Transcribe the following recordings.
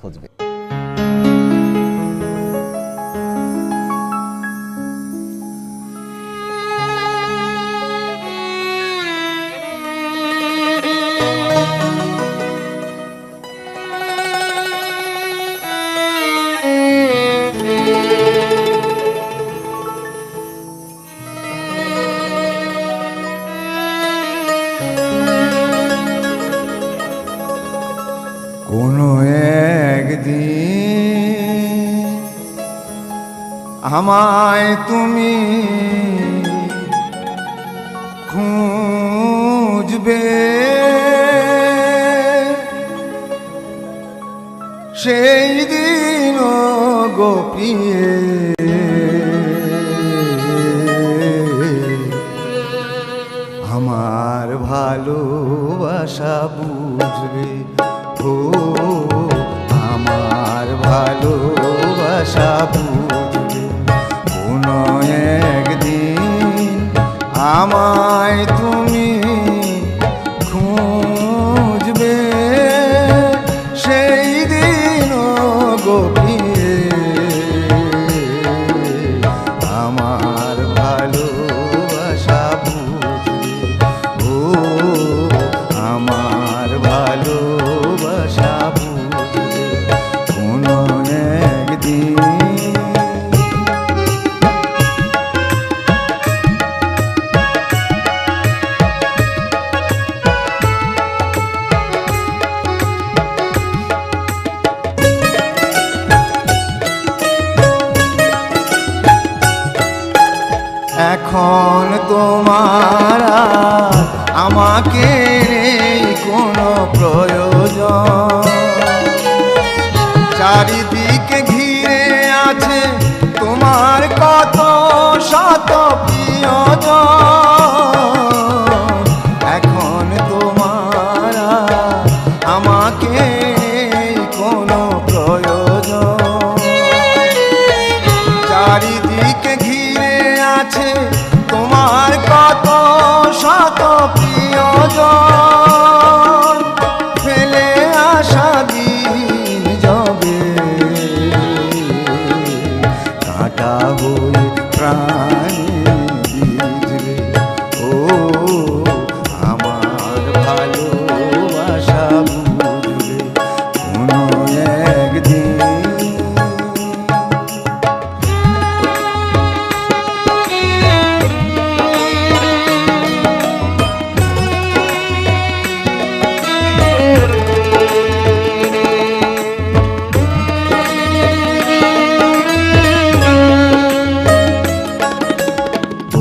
খুঁজবে আমায় তুমি খুঁজবে। সেই দিন গোপিয়ে ভালোবাসা বুঝবে। কোনো একদিন আমায় তুমি এখন তোমার আমাকে কোনো প্রয়োজন। চারিদিকে ঘিরে আছে তোমার কত শত প্রিয়জন। এখন তোমার আমাকে কোনো প্রয়োজন। চারিদিকে ঘিরে আছে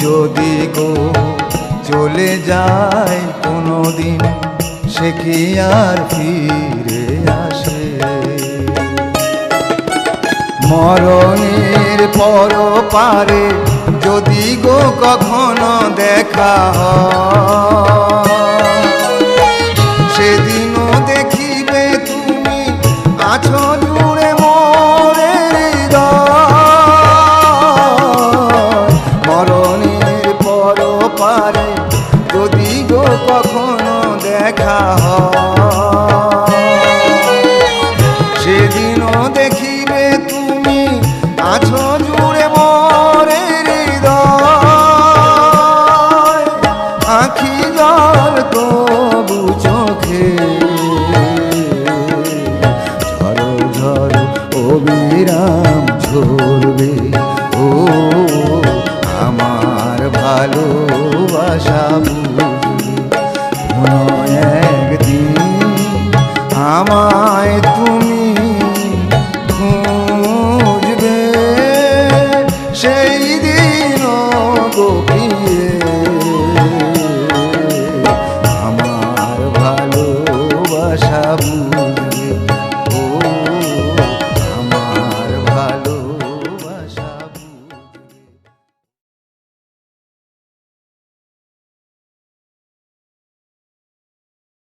যদি গো চলে যায় কোনো দিন সে কি আর ফিরে আসে? মরণের পর পারে যদি গো কখনো দেখা হয় ঝরবে ও আমার ভালোবাসা বুঝবে। একদিন আমায় তুমি